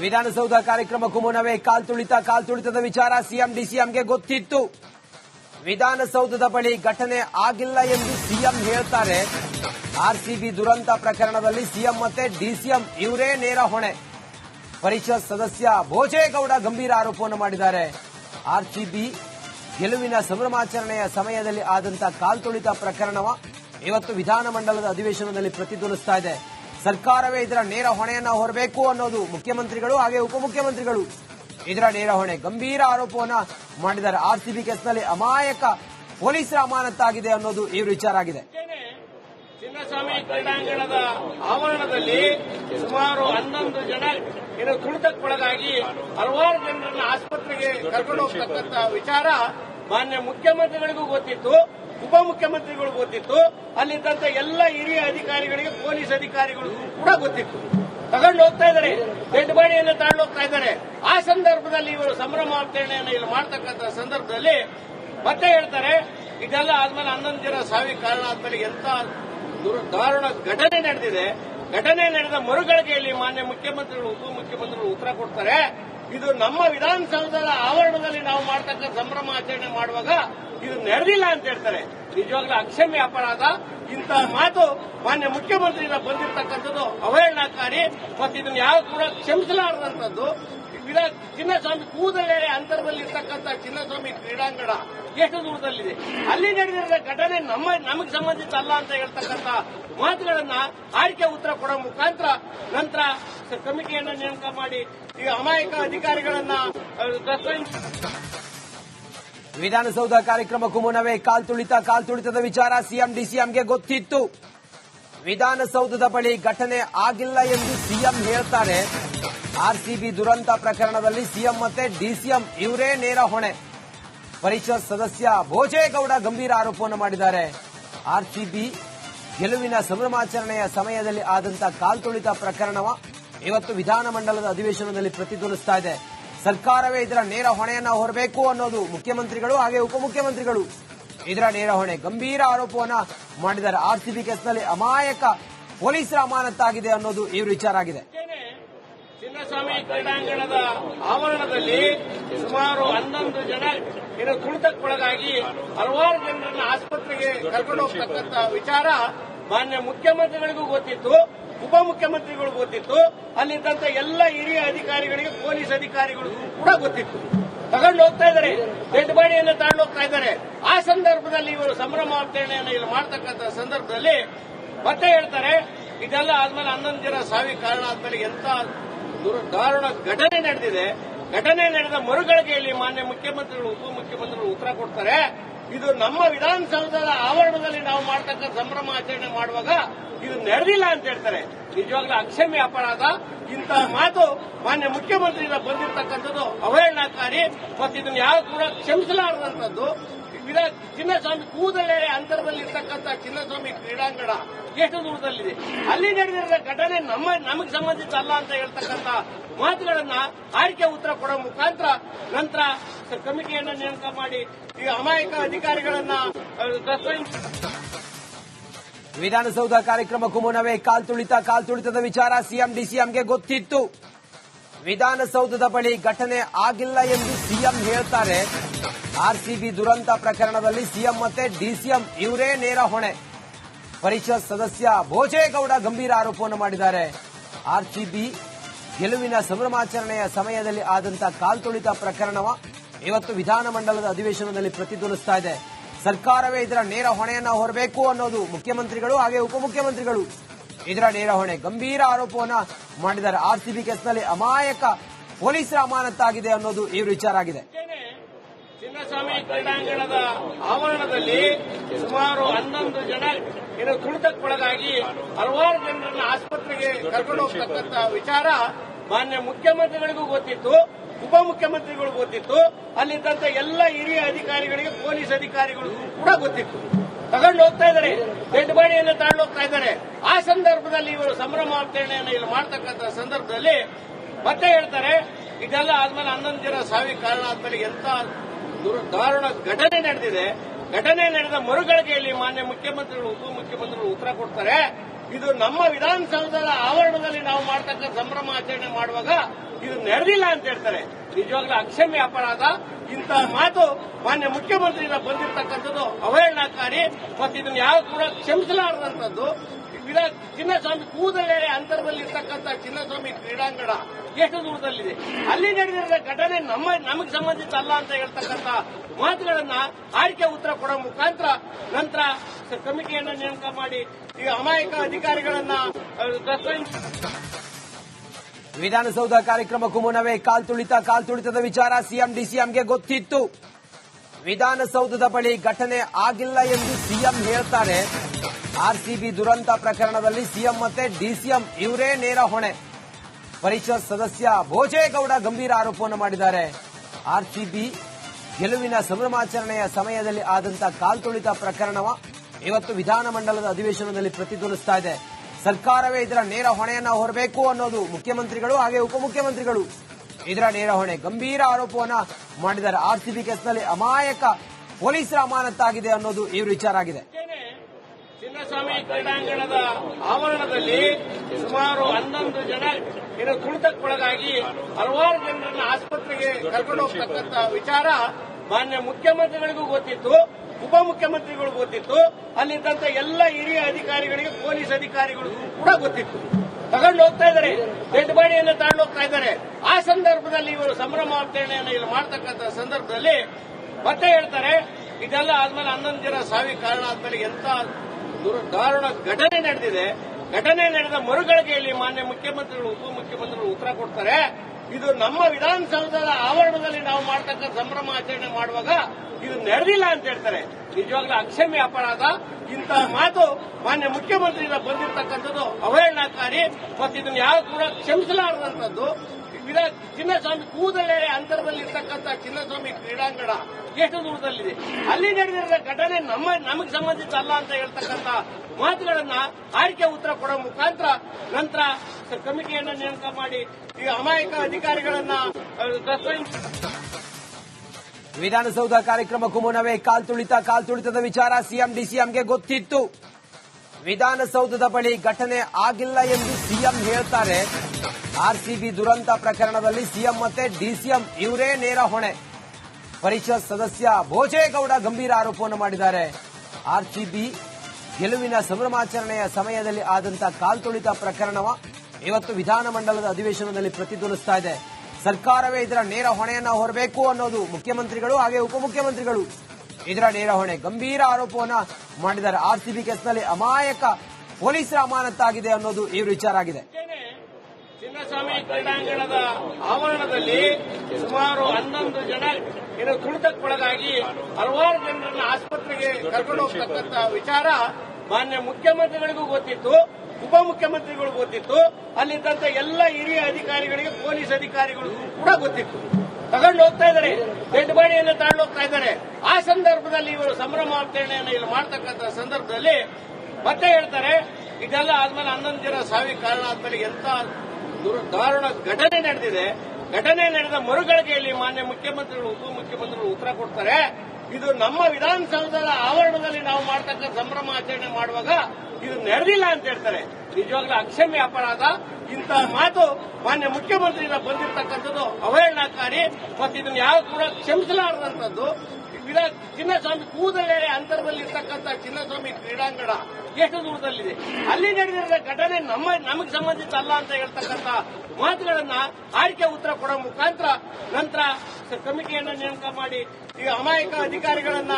ವಿಧಾನಸೌಧ ಕಾರ್ಯಕ್ರಮಕ್ಕೂ ಮುನ್ನವೇ ಕಾಲ್ತುಳಿತ ಕಾಲ್ತುಳಿತದ ವಿಚಾರ ಸಿಎಂ, ಡಿಸಿಎಂಗೆ ಗೊತ್ತಿತ್ತು. ವಿಧಾನಸೌಧದ ಬಳಿ ಘಟನೆ ಆಗಿಲ್ಲ ಎಂದು ಸಿಎಂ ಹೇಳ್ತಾರೆ. ಆರ್ಸಿಬಿ ದುರಂತ ಪ್ರಕರಣದಲ್ಲಿ ಸಿಎಂ ಮತ್ತೆ ಡಿಸಿಎಂ ಇವರೇ ನೇರ ಹೊಣೆ. ಪರಿಷತ್ ಸದಸ್ಯ ಭೋಜೇಗೌಡ ಗಂಭೀರ ಆರೋಪವನ್ನು ಮಾಡಿದ್ದಾರೆ. ಆರ್ಸಿಬಿ ಗೆಲುವಿನ ಸಂಭ್ರಮಾಚರಣೆಯ ಸಮಯದಲ್ಲಿ ಆದಂತಹ ಕಾಲ್ತುಳಿತ ಪ್ರಕರಣವ ಇವತ್ತು ವಿಧಾನಮಂಡಲದ ಅಧಿವೇಶನದಲ್ಲಿ ಪ್ರತಿಧ್ವನಿಸ್ತಾ ಸರ್ಕಾರವೇ ಇದರ ನೇರ ಹೊಣೆಯನ್ನ ಹೊರಬೇಕು ಅನ್ನೋದು ಮುಖ್ಯಮಂತ್ರಿಗಳು ಹಾಗೆ ಉಪಮುಖ್ಯಮಂತ್ರಿಗಳು. ಇದರ ನೇರ ಹೊಣೆ ಗಂಭೀರ ಆರೋಪವನ್ನ ಮಾಡಿದ್ದಾರೆ. ಆರ್ಸಿಬಿ ಕೇಸ್ನಲ್ಲಿ ಅಮಾಯಕ ಪೊಲೀಸರ ಅಮಾನತ್ತಾಗಿದೆ ಅನ್ನೋದು ಈ ವಿಚಾರ ಆಗಿದೆ. ಚಿನ್ನಸ್ವಾಮಿ ಕ್ರೀಡಾಂಗಣದ ಆವರಣದಲ್ಲಿ ಸುಮಾರು ಹನ್ನೊಂದು ಜನ ಏನು ತುಳಿತಕ್ಕೊಳಗಾಗಿ ಹಲವಾರು ಜನರನ್ನು ಆಸ್ಪತ್ರೆಗೆ ಕರ್ಕೊಂಡು ಹೋಗ್ತಕ್ಕಂಥ ವಿಚಾರ ಮಾನ್ಯ ಮುಖ್ಯಮಂತ್ರಿಗಳಿಗೂ ಗೊತ್ತಿತ್ತು. ಉಪಮುಖ್ಯಮಂತ್ರಿಗಳು ಗೊತ್ತಿತ್ತು ಅಲ್ಲಿದ್ದಂತ ಎಲ್ಲ ಹಿರಿಯ ಅಧಿಕಾರಿಗಳಿಗೆ ಪೊಲೀಸ್ ಅಧಿಕಾರಿಗಳಿಗೂ ಕೂಡ ಗೊತ್ತಿತ್ತು. ತಗೊಂಡು ಹೋಗ್ತಾ ಇದ್ದಾರೆ ಡೆಡ್ ಬಾಡಿಯನ್ನು ತಗೊಂಡು ಹೋಗ್ತಾ ಇದ್ದಾರೆ. ಆ ಸಂದರ್ಭದಲ್ಲಿ ಇವರು ಸಂಭ್ರಮಾಚರಣೆಯನ್ನು ಇಲ್ಲಿ ಮಾಡ್ತಕ್ಕಂಥ ಸಂದರ್ಭದಲ್ಲಿ ಮತ್ತೆ ಹೇಳ್ತಾರೆ, ಇದೆಲ್ಲ ಆದ್ಮೇಲೆ ಹನ್ನೊಂದು ಜನ ಸಾವಿಗೆ ಕಾರಣ ಆದ್ಮೇಲೆ ಎಂತ ದುರ್- ದಾರುಣ ಘಟನೆ ನಡೆದಿದೆ. ಘಟನೆ ನಡೆದ ಮರುಗಳಿಗೆಯಲ್ಲಿ ಮಾನ್ಯ ಮುಖ್ಯಮಂತ್ರಿಗಳು, ಉಪಮುಖ್ಯಮಂತ್ರಿಗಳು ಉತ್ತರ ಕೊಡ್ತಾರೆ. ಇದು ನಮ್ಮ ವಿಧಾನಸೌಧದ ಆವರಣದಲ್ಲಿ ನಾವು ಮಾಡ್ತಕ್ಕಂಥ ಸಂಭ್ರಮ ಆಚರಣೆ ಮಾಡುವಾಗ ಇದು ನಡೆದಿಲ್ಲ ಅಂತ ಹೇಳ್ತಾರೆ. ನಿಜವಾಗ್ಲೂ ಅಕ್ಷಮ್ಯ ಅಪರಾಧ ಇಂತಹ ಮಾತು ಮಾನ್ಯ ಮುಖ್ಯಮಂತ್ರಿಯಿಂದ ಬಂದಿರತಕ್ಕಂಥದ್ದು ಅವಹೇಳನಕಾರಿ. ಮತ್ತು ಇದನ್ನು ಯಾವ ಕೂಡ ಕ್ಷಮಿಸಲಾರದಂಥದ್ದು. ವಿರಾ ಚಿನ್ನಸ್ವಾಮಿ ಅಂತರದಲ್ಲಿ ಇರ್ತಕ್ಕಂಥ ಚಿನ್ನಸ್ವಾಮಿ ಕ್ರೀಡಾಂಗಣ ಎಷ್ಟು ದೂರದಲ್ಲಿದೆ? ಅಲ್ಲಿ ನಡೆದಿರುವ ಘಟನೆ ನಮ್ಮ, ನಮಗೆ ಸಂಬಂಧಿತ ಅಲ್ಲ ಅಂತ ಹೇಳ್ತಕ್ಕಂಥ ಮಾತುಗಳನ್ನ ಆಯ್ಕೆ ಉತ್ತರ ಕೊಡೋ ಮುಖಾಂತರ ನಂತರ ಕಮಿಟಿಯನ್ನ ನೇಮಕ ಮಾಡಿ ಈ ಅಮಾಯಕ ಅಧಿಕಾರಿಗಳನ್ನ ವಿಧಾನಸೌಧ ಕಾರ್ಯಕ್ರಮಕ್ಕೂ ಮುನ್ನವೇ ಕಾಲ್ತುಳಿತ ಕಾಲ್ತುಳಿತದ ವಿಚಾರ ಸಿಎಂ, ಡಿಸಿಎಂಗೆ ಗೊತ್ತಿತ್ತು. ವಿಧಾನಸೌಧದ ಬಳಿ ಘಟನೆ ಆಗಿಲ್ಲ ಎಂದು ಸಿಎಂ ಹೇಳ್ತಾರೆ. ಆರ್ಸಿಬಿ ದುರಂತ ಪ್ರಕರಣದಲ್ಲಿ ಸಿಎಂ ಮತ್ತೆ ಡಿಸಿಎಂ ಇವರೇ ನೇರ ಹೊಣೆ. ಪರಿಷತ್ ಸದಸ್ಯ ಭೋಜೇಗೌಡ ಗಂಭೀರ ಆರೋಪವನ್ನು ಮಾಡಿದ್ದಾರೆ. ಆರ್ಸಿಬಿ ಗೆಲುವಿನ ಸಂಭ್ರಮಾಚರಣೆಯ ಸಮಯದಲ್ಲಿ ಆದಂತಹ ಕಾಲ್ತುಳಿತ ಪ್ರಕರಣವ ಇವತ್ತು ವಿಧಾನಮಂಡಲದ ಅಧಿವೇಶನದಲ್ಲಿ ಪ್ರತಿಧ್ವನಿಸ್ತಾ ಇದೆ. ಸರ್ಕಾರವೇ ಇದರ ನೇರ ಹೊಣೆಯನ್ನ ಹೊರಬೇಕು ಅನ್ನೋದು ಮುಖ್ಯಮಂತ್ರಿಗಳು ಹಾಗೆ ಉಪಮುಖ್ಯಮಂತ್ರಿಗಳು ಇದರ ನೇರ ಹೊಣೆ. ಗಂಭೀರ ಆರೋಪವನ್ನ ಮಾಡಿದ್ದಾರೆ. ಆರ್ಸಿಬಿ ಕೇಸ್ನಲ್ಲಿ ಅಮಾಯಕ ಪೊಲೀಸರ ಅಮಾನತ್ತಾಗಿದೆ ಅನ್ನೋದು ಈ ವಿಚಾರ ಆಗಿದೆ. ಚಿನ್ನಸ್ವಾಮಿ ಕ್ರೀಡಾಂಗಣದ ಆವರಣದಲ್ಲಿ ಸುಮಾರು ಹನ್ನೊಂದು ಜನ ಏನು ತುಳಿತಕ್ಕೊಳಗಾಗಿ ಹಲವಾರು ಜನರನ್ನ ಆಸ್ಪತ್ರೆಗೆ ಕರ್ಕೊಂಡು ಹೋಗ್ತಕ್ಕಂಥ ವಿಚಾರ ಮಾನ್ಯ ಮುಖ್ಯಮಂತ್ರಿಗಳಿಗೂ ಗೊತ್ತಿತ್ತು ಉಪಮುಖ್ಯಮಂತ್ರಿಗಳು ಗೊತ್ತಿತ್ತು. ಅಲ್ಲಿದ್ದಂತ ಎಲ್ಲ ಹಿರಿಯ ಅಧಿಕಾರಿಗಳಿಗೆ, ಪೊಲೀಸ್ ಅಧಿಕಾರಿಗಳಿಗೂ ಕೂಡ ಗೊತ್ತಿತ್ತು. ತಗೊಂಡು ಹೋಗ್ತಾ ಇದ್ದಾರೆ. ಡೆಡ್ ಬಾಡಿಯನ್ನು ತಗೊಂಡು ಹೋಗ್ತಾ ಇದ್ದಾರೆ ಆ ಸಂದರ್ಭದಲ್ಲಿ ಇವರು ಸಂಭ್ರಮಾಚರಣೆಯನ್ನು ಇಲ್ಲಿ ಮಾಡ್ತಕ್ಕಂಥ ಸಂದರ್ಭದಲ್ಲಿ ಮತ್ತೆ ಹೇಳ್ತಾರೆ, ಇದೆಲ್ಲ ಆದ್ಮೇಲೆ ಹನ್ನೊಂದು ಜನ ಸಾವಿಗೆ ಕಾರಣ ಆದ್ಮೇಲೆ ಎಂತ ದುರ್- ದಾರುಣ ಘಟನೆ ನಡೆದಿದೆ. ಘಟನೆ ನಡೆದ ಮರುಗಳಿಗೆಯಲ್ಲಿ ಮಾನ್ಯ ಮುಖ್ಯಮಂತ್ರಿಗಳು ಉಪಮುಖ್ಯಮಂತ್ರಿಗಳು ಉತ್ತರ ಕೊಡ್ತಾರೆ. ಇದು ನಮ್ಮ ವಿಧಾನಸೌಧದ ಆವರಣದಲ್ಲಿ ನಾವು ಮಾಡ್ತಕ್ಕಂಥ ಸಂಭ್ರಮ ಆಚರಣೆ ಮಾಡುವಾಗ ಇದು ನಡೆದಿಲ್ಲ ಅಂತ ಹೇಳ್ತಾರೆ. ನಿಜವಾಗ್ಲೂ ಅಕ್ಷಮ್ಯ ಅಪರಾಧ. ಇಂತಹ ಮಾತು ಮಾನ್ಯ ಮುಖ್ಯಮಂತ್ರಿಯಿಂದ ಬಂದಿರತಕ್ಕಂಥದ್ದು ಅವಹೇಳನಕಾರಿ. ಮತ್ತು ಇದನ್ನು ಯಾವ ಕೂಡ ಕ್ಷಮಿಸಲಾರದಂಥದ್ದು. ಚಿನ್ನಸ್ವಾಮಿ ಕೂದಲೆರೆ ಅಂತರದಲ್ಲಿ ಇರ್ತಕ್ಕಂಥ ಚಿನ್ನಸ್ವಾಮಿ ಕ್ರೀಡಾಂಗಣ ಎಷ್ಟು ದೂರದಲ್ಲಿದೆ? ಅಲ್ಲಿ ನಡೆದಿರುವ ಘಟನೆ ನಮ್ಮ, ನಮಗೆ ಸಂಬಂಧಿತ ಅಲ್ಲ ಅಂತ ಹೇಳ್ತಕ್ಕಂಥ ಮಾತುಗಳನ್ನ ಆಯ್ಕೆ ಉತ್ತರ ಕೊಡೋ ಮುಖಾಂತರ ನಂತರ ಕಮಿಟಿಯನ್ನ ನೇಮಕ ಮಾಡಿ ಈ ಅಮಾಯಕ ಅಧಿಕಾರಿಗಳನ್ನ ವಿಧಾನಸೌಧ ಕಾರ್ಯಕ್ರಮಕ್ಕೂ ಮುನ್ನವೇ ಕಾಲ್ತುಳಿತ ಕಾಲ್ತುಳಿತದ ವಿಚಾರ ಸಿಎಂ, ಡಿಸಿಎಂಗೆ ಗೊತ್ತಿತ್ತು. ವಿಧಾನಸೌಧದ ಬಳಿ ಘಟನೆ ಆಗಿಲ್ಲ ಎಂದು ಸಿಎಂ ಹೇಳ್ತಾರೆ. ಆರ್ಸಿಬಿ ದುರಂತ ಪ್ರಕರಣದಲ್ಲಿ ಸಿಎಂ ಮತ್ತೆ ಡಿಸಿಎಂ ಇವರೇ ನೇರ ಹೊಣೆ. ಪರಿಷತ್ ಸದಸ್ಯ ಭೋಜೇಗೌಡ ಗಂಭೀರ ಆರೋಪವನ್ನು ಮಾಡಿದ್ದಾರೆ. ಆರ್ಸಿಬಿ ಗೆಲುವಿನ ಸಂಭ್ರಮಾಚರಣೆಯ ಸಮಯದಲ್ಲಿ ಆದಂತಹ ಕಾಲ್ತುಳಿತ ಪ್ರಕರಣವ ಇವತ್ತು ವಿಧಾನಮಂಡಲದ ಅಧಿವೇಶನದಲ್ಲಿ ಪ್ರತಿಧ್ವನಿಸ್ತಾ ಇದೆ. ಸರ್ಕಾರವೇ ಇದರ ನೇರ ಹೊಣೆಯನ್ನ ಹೊರಬೇಕು ಅನ್ನೋದು ಮುಖ್ಯಮಂತ್ರಿಗಳು ಹಾಗೆ ಉಪಮುಖ್ಯಮಂತ್ರಿಗಳು ಇದರ ನೇರ ಹೊಣೆ. ಗಂಭೀರ ಆರೋಪವನ್ನ ಮಾಡಿದ್ದಾರೆ. ಆರ್ಸಿಬಿ ಕೇಸ್ನಲ್ಲಿ ಅಮಾಯಕ ಪೊಲೀಸರ ಅಮಾನತ್ತಾಗಿದೆ ಅನ್ನೋದು ಈ ವಿಚಾರ ಆಗಿದೆ. ಚಿನ್ನಸ್ವಾಮಿ ಕ್ರೀಡಾಂಗಣದ ಆವರಣದಲ್ಲಿ ಸುಮಾರು ಹನ್ನೊಂದು ಜನ ಏನು ತುಳಿತಕ್ಕೊಳಗಾಗಿ ಹಲವಾರು ಜನರನ್ನ ಆಸ್ಪತ್ರೆಗೆ ಕರ್ಕೊಂಡು ಹೋಗ್ತಕ್ಕಂಥ ವಿಚಾರ ಮಾನ್ಯ ಮುಖ್ಯಮಂತ್ರಿಗಳಿಗೂ ಗೊತ್ತಿತ್ತು ಉಪಮುಖ್ಯಮಂತ್ರಿಗಳು ಗೊತ್ತಿತ್ತು ಅಲ್ಲಿದ್ದಂತ ಎಲ್ಲ ಹಿರಿಯ ಅಧಿಕಾರಿಗಳಿಗೆ ಪೊಲೀಸ್ ಅಧಿಕಾರಿಗಳಿಗೂ ಕೂಡ ಗೊತ್ತಿತ್ತು. ತಗೊಂಡು ಹೋಗ್ತಾ ಇದ್ದಾರೆ ಡೆಡ್ ಬಾಡಿಯನ್ನು ತಗೊಂಡು ಹೋಗ್ತಾ ಇದ್ದಾರೆ. ಆ ಸಂದರ್ಭದಲ್ಲಿ ಇವರು ಸಂಭ್ರಮಾಚರಣೆಯನ್ನು ಇಲ್ಲಿ ಮಾಡ್ತಕ್ಕಂಥ ಸಂದರ್ಭದಲ್ಲಿ ಮತ್ತೆ ಹೇಳ್ತಾರೆ, ಇದೆಲ್ಲ ಆದ್ಮೇಲೆ ಹನ್ನೊಂದು ಜನ ಸಾವಿಗೆ ಕಾರಣ ಆದ್ಮೇಲೆ ಎಂತ ದಾರುಣ ಘಟನೆ ನಡೆದಿದೆ. ಘಟನೆ ನಡೆದ ಮರುಗಳಿಗೆಯಲ್ಲಿ ಮಾನ್ಯ ಮುಖ್ಯಮಂತ್ರಿಗಳು ಉಪಮುಖ್ಯಮಂತ್ರಿಗಳು ಉತ್ತರ ಕೊಡ್ತಾರೆ. ಇದು ನಮ್ಮ ವಿಧಾನಸೌಧದ ಆವರಣದಲ್ಲಿ ನಾವು ಮಾಡ್ತಕ್ಕಂಥ ಸಂಭ್ರಮ ಆಚರಣೆ ಮಾಡುವಾಗ ಇದು ನಡೆದಿಲ್ಲ ಅಂತ ಹೇಳ್ತಾರೆ. ನಿಜವಾಗ್ಲೂ ಅಕ್ಷಮ್ಯ ಅಪರಾಧ. ಇಂತಹ ಮಾತು ಮಾನ್ಯ ಮುಖ್ಯಮಂತ್ರಿಯಿಂದ ಬಂದಿರತಕ್ಕಂಥದ್ದು ಅವಹೇಳನಕಾರಿ. ಮತ್ತು ಇದನ್ನು ಯಾವ ಕೂಡ ಕ್ಷಮಿಸಲಾರದಂಥದ್ದು. ವಿರಾ ಚಿನ್ನಸ್ವಾಮಿ ಅಂತರದಲ್ಲಿ ಇರ್ತಕ್ಕಂಥ ಚಿನ್ನಸ್ವಾಮಿ ಕ್ರೀಡಾಂಗಣ ಎಷ್ಟು ದೂರದಲ್ಲಿದೆ? ಅಲ್ಲಿ ನಡೆದಿರುವ ಘಟನೆ ನಮ್ಮ, ನಮಗೆ ಸಂಬಂಧಿತ ಅಲ್ಲ ಅಂತ ಹೇಳ್ತಕ್ಕಂಥ ಮಾತುಗಳನ್ನ ಆಯ್ಕೆ ಉತ್ತರ ಕೊಡೋ ಮುಖಾಂತರ ನಂತರ ಕಮಿಟಿಯನ್ನ ನೇಮಕ ಮಾಡಿ ಈ ಅಮಾಯಕ ಅಧಿಕಾರಿಗಳನ್ನ ವಿಧಾನಸೌಧ ಕಾರ್ಯಕ್ರಮಕ್ಕೂ ಮುನ್ನವೇ ಕಾಲ್ತುಳಿತ ಕಾಲ್ತುಳಿತದ ವಿಚಾರ ಸಿಎಂ, ಡಿಸಿಎಂಗೆ ಗೊತ್ತಿತ್ತು. ವಿಧಾನಸೌಧದ ಬಳಿ ಘಟನೆ ಆಗಿಲ್ಲ ಎಂದು ಸಿಎಂ ಹೇಳ್ತಾರೆ. ಆರ್ಸಿಬಿ ದುರಂತ ಪ್ರಕರಣದಲ್ಲಿ ಸಿಎಂ ಮತ್ತೆ ಡಿಸಿಎಂ ಇವರೇ ನೇರ ಹೊಣೆ. ಪರಿಷತ್ ಸದಸ್ಯ ಭೋಜೇಗೌಡ ಗಂಭೀರ ಆರೋಪವನ್ನು ಮಾಡಿದ್ದಾರೆ. ಆರ್ಸಿಬಿ ಗೆಲುವಿನ ಸಂಭ್ರಮಾಚರಣೆಯ ಸಮಯದಲ್ಲಿ ಆದಂತಹ ಕಾಲ್ತುಳಿತ ಪ್ರಕರಣವ ಇವತ್ತು ವಿಧಾನಮಂಡಲದ ಅಧಿವೇಶನದಲ್ಲಿ ಪ್ರತಿಧ್ವನಿಸ್ತಾ ಇದೆ. ಸರ್ಕಾರವೇ ಇದರ ನೇರ ಹೊಣೆಯನ್ನ ಹೊರಬೇಕು ಅನ್ನೋದು ಮುಖ್ಯಮಂತ್ರಿಗಳು ಹಾಗೆ ಉಪಮುಖ್ಯಮಂತ್ರಿಗಳು ಇದರ ನೇರ ಹೊಣೆ. ಗಂಭೀರ ಆರೋಪವನ್ನ ಮಾಡಿದ್ದಾರೆ. ಆರ್ಸಿಬಿ ಕೇಸ್ನಲ್ಲಿ ಅಮಾಯಕ ಪೊಲೀಸರ ಅಮಾನತ್ತಾಗಿದೆ ಅನ್ನೋದು ಈ ವಿಚಾರ ಆಗಿದೆ. ಚಿನ್ನಸ್ವಾಮಿ ಕ್ರೀಡಾಂಗಣದ ಆವರಣದಲ್ಲಿ ಸುಮಾರು ಹನ್ನೊಂದು ಜನ ಏನು ತುಳಿತಕ್ಕೊಳಗಾಗಿ ಹಲವಾರು ಜನರನ್ನ ಆಸ್ಪತ್ರೆಗೆ ಕರ್ಕೊಂಡು ಹೋಗ್ತಕ್ಕಂಥ ವಿಚಾರ ಮಾನ್ಯ ಮುಖ್ಯಮಂತ್ರಿಗಳಿಗೂ ಗೊತ್ತಿತ್ತು ಉಪಮುಖ್ಯಮಂತ್ರಿಗಳು ಗೊತ್ತಿತ್ತು ಅಲ್ಲಿದ್ದಂತ ಎಲ್ಲ ಹಿರಿಯ ಅಧಿಕಾರಿಗಳಿಗೆ, ಪೊಲೀಸ್ ಅಧಿಕಾರಿಗಳಿಗೂ ಕೂಡ ಗೊತ್ತಿತ್ತು. ತಗೊಂಡು ಹೋಗ್ತಾ ಇದ್ದಾರೆ ಡೆಡ್ ಬಾಡಿಯನ್ನು ತಗೊಂಡು ಹೋಗ್ತಾ ಇದ್ದಾರೆ. ಆ ಸಂದರ್ಭದಲ್ಲಿ ಇವರು ಸಂಭ್ರಮಾಚರಣೆಯನ್ನು ಇಲ್ಲಿ ಮಾಡ್ತಕ್ಕಂಥ ಸಂದರ್ಭದಲ್ಲಿ ಮತ್ತೆ ಹೇಳ್ತಾರೆ, ಇದೆಲ್ಲ ಆದ್ಮೇಲೆ ಹನ್ನೊಂದು ಜನ ಸಾವಿಗೆ ಕಾರಣ ಆದ್ಮೇಲೆ ಎಂತ ದಾರುಣ ಘಟನೆ ನಡೆದಿದೆ. ಘಟನೆ ನಡೆದ ಮರುಗಳಿಗೆಯಲ್ಲಿ ಮಾನ್ಯ ಮುಖ್ಯಮಂತ್ರಿಗಳು ಉಪಮುಖ್ಯಮಂತ್ರಿಗಳು ಉತ್ತರ ಕೊಡ್ತಾರೆ. ಇದು ನಮ್ಮ ವಿಧಾನಸೌಧದ ಆವರಣದಲ್ಲಿ ನಾವು ಮಾಡತಕ್ಕ ಸಂಭ್ರಮ ಆಚರಣೆ ಮಾಡುವಾಗ ಇದು ನಡೆದಿಲ್ಲ ಅಂತ ಹೇಳ್ತಾರೆ. ನಿಜವಾಗ್ಲೂ ಅಕ್ಷಮ್ಯ ಅಪರಾಧ. ಇಂತಹ ಮಾತು ಮಾನ್ಯ ಮುಖ್ಯಮಂತ್ರಿಯಿಂದ ಬಂದಿರತಕ್ಕಂಥದ್ದು ಅವಹೇಳನಕಾರಿ. ಮತ್ತು ಇದನ್ನು ಯಾವ ಕೂಡ ಕ್ಷಮಿಸಲಾರದಂಥದ್ದು. ಚಿನ್ನಸ್ವಾಮಿ ಕೂದಲೆರೆ ಅಂತರದಲ್ಲಿ ಇರ್ತಕ್ಕಂಥ ಚಿನ್ನಸ್ವಾಮಿ ಕ್ರೀಡಾಂಗಣ ಎಷ್ಟು ದೂರದಲ್ಲಿದೆ? ಅಲ್ಲಿ ನಡೆದಿರುವ ಘಟನೆ ನಮ್ಮ, ನಮಗೆ ಸಂಬಂಧಿತ ಅಲ್ಲ ಅಂತ ಹೇಳ್ತಕ್ಕಂಥ ಮಾತುಗಳನ್ನ ಆಯ್ಕೆ ಉತ್ತರ ಕೊಡೋ ಮುಖಾಂತರ ನಂತರ ಕಮಿಟಿಯನ್ನ ನೇಮಕ ಮಾಡಿ ಈ ಅಮಾಯಕ ಅಧಿಕಾರಿಗಳನ್ನ ವಿಧಾನಸೌಧ ಕಾರ್ಯಕ್ರಮಕ್ಕೂ ಮುನ್ನವೇ ಕಾಲ್ತುಳಿತ ಕಾಲ್ತುಳಿತದ ವಿಚಾರ ಸಿಎಂ, ಡಿಸಿಎಂಗೆ ಗೊತ್ತಿತ್ತು. ವಿಧಾನಸೌಧದ ಬಳಿ ಘಟನೆ ಆಗಿಲ್ಲ ಎಂದು ಸಿಎಂ ಹೇಳ್ತಾರೆ. ಆರ್ಸಿಬಿ ದುರಂತ ಪ್ರಕರಣದಲ್ಲಿ ಸಿಎಂ ಮತ್ತೆ ಡಿಸಿಎಂ ಇವರೇ ನೇರ ಹೊಣೆ. ಪರಿಷತ್ ಸದಸ್ಯ ಭೋಜೇಗೌಡ ಗಂಭೀರ ಆರೋಪವನ್ನು ಮಾಡಿದ್ದಾರೆ. ಆರ್ಸಿಬಿ ಗೆಲುವಿನ ಸಂಭ್ರಮಾಚರಣೆಯ ಸಮಯದಲ್ಲಿ ಆದಂತಹ ಕಾಲ್ತುಳಿತ ಪ್ರಕರಣವ ಇವತ್ತು ವಿಧಾನಮಂಡಲದ ಅಧಿವೇಶನದಲ್ಲಿ ಪ್ರತಿಧ್ವನಿಸ್ತಾ ಇದೆ. ಸರ್ಕಾರವೇ ಇದರ ನೇರ ಹೊಣೆಯನ್ನ ಹೊರಬೇಕು ಅನ್ನೋದು ಮುಖ್ಯಮಂತ್ರಿಗಳು ಹಾಗೆ ಉಪಮುಖ್ಯಮಂತ್ರಿಗಳು ಇದರ ನೇರ ಹೊಣೆ. ಗಂಭೀರ ಆರೋಪವನ್ನ ಮಾಡಿದ್ದಾರೆ. ಆರ್ಸಿಬಿ ಕೇಸ್ನಲ್ಲಿ ಅಮಾಯಕ ಪೊಲೀಸರ ಅಮಾನತ್ತಾಗಿದೆ ಅನ್ನೋದು ಈ ವಿಚಾರ ಆಗಿದೆ. ಚಿನ್ನಸ್ವಾಮಿ ಕ್ರೀಡಾಂಗಣದ ಆವರಣದಲ್ಲಿ ಸುಮಾರು ಹನ್ನೊಂದು ಜನ ಏನು ತುಳಿತಕ್ಕೊಳಗಾಗಿ ಹಲವಾರು ಜನರನ್ನ ಆಸ್ಪತ್ರೆಗೆ ಕರ್ಕೊಂಡು ಹೋಗ್ತಕ್ಕಂಥ ವಿಚಾರ ಮಾನ್ಯ ಮುಖ್ಯಮಂತ್ರಿಗಳಿಗೂ ಗೊತ್ತಿತ್ತು ಉಪಮುಖ್ಯಮಂತ್ರಿಗಳಿಗೂ ಗೊತ್ತಿತ್ತು ಅಲ್ಲಿದ್ದಂತ ಎಲ್ಲ ಹಿರಿಯ ಅಧಿಕಾರಿಗಳಿಗೆ ಪೊಲೀಸ್ ಅಧಿಕಾರಿಗಳಿಗೂ ಕೂಡ ಗೊತ್ತಿತ್ತು. ತಗೊಂಡು ಹೋಗ್ತಾ ಇದ್ದಾರೆ ಡೆಡ್ ಬಾಡಿಯನ್ನು ತಗೊಂಡು ಹೋಗ್ತಾ ಇದ್ದಾರೆ. ಆ ಸಂದರ್ಭದಲ್ಲಿ ಇವರು ಸಂಭ್ರಮಾಚರಣೆಯನ್ನು ಇಲ್ಲಿ ಮಾಡ್ತಕ್ಕಂಥ ಸಂದರ್ಭದಲ್ಲಿ ಮತ್ತೆ ಹೇಳ್ತಾರೆ, ಇದೆಲ್ಲ ಆದ್ಮೇಲೆ ಹನ್ನೊಂದು ಜನ ಸಾವಿಗೆ ಕಾರಣ ಆದ್ಮೇಲೆ ಎಂತ ದಾರುಣ ಘಟನೆ ನಡೆದಿದೆ. ಘಟನೆ ನಡೆದ ಮರುಗಳಿಗೆಯಲ್ಲಿ ಮಾನ್ಯ ಮುಖ್ಯಮಂತ್ರಿಗಳು ಉಪಮುಖ್ಯಮಂತ್ರಿಗಳು ಉತ್ತರ ಕೊಡ್ತಾರೆ. ಇದು ನಮ್ಮ ವಿಧಾನಸೌಧದ ಆವರಣದಲ್ಲಿ ನಾವು ಮಾಡ್ತಕ್ಕಂಥ ಸಂಭ್ರಮ ಆಚರಣೆ ಮಾಡುವಾಗ ಇದು ನಡೆದಿಲ್ಲ ಅಂತ ಹೇಳ್ತಾರೆ. ನಿಜವಾಗ್ಲೂ ಅಕ್ಷಮ್ಯ ಅಪರಾಧ. ಇಂತಹ ಮಾತು ಮಾನ್ಯ ಮುಖ್ಯಮಂತ್ರಿಯಿಂದ ಬಂದಿರತಕ್ಕಂಥದ್ದು ಅವಹೇಳನಕಾರಿ. ಮತ್ತು ಇದನ್ನು ಯಾವ ಕೂಡ ಕ್ಷಮಿಸಲಾರದಂಥದ್ದು. ವಿರಾ ಚಿನ್ನಸ್ವಾಮಿ ಅಂತರದಲ್ಲಿ ಇರ್ತಕ್ಕಂಥ ಚಿನ್ನಸ್ವಾಮಿ ಕ್ರೀಡಾಂಗಣ ಎಷ್ಟು ದೂರದಲ್ಲಿದೆ? ಅಲ್ಲಿ ನಡೆದಿರುವ ಘಟನೆ ನಮ್ಮ, ನಮಗೆ ಸಂಬಂಧಿತ ಅಲ್ಲ ಅಂತ ಹೇಳ್ತಕ್ಕಂಥ ಮಾತುಗಳನ್ನ ಆಯ್ಕೆ ಉತ್ತರ ಕೊಡೋ ಮುಖಾಂತರ ನಂತರ ಕಮಿಟಿಯನ್ನ ನೇಮಕ ಮಾಡಿ ಈ ಅಮಾಯಕ ಅಧಿಕಾರಿಗಳನ್ನ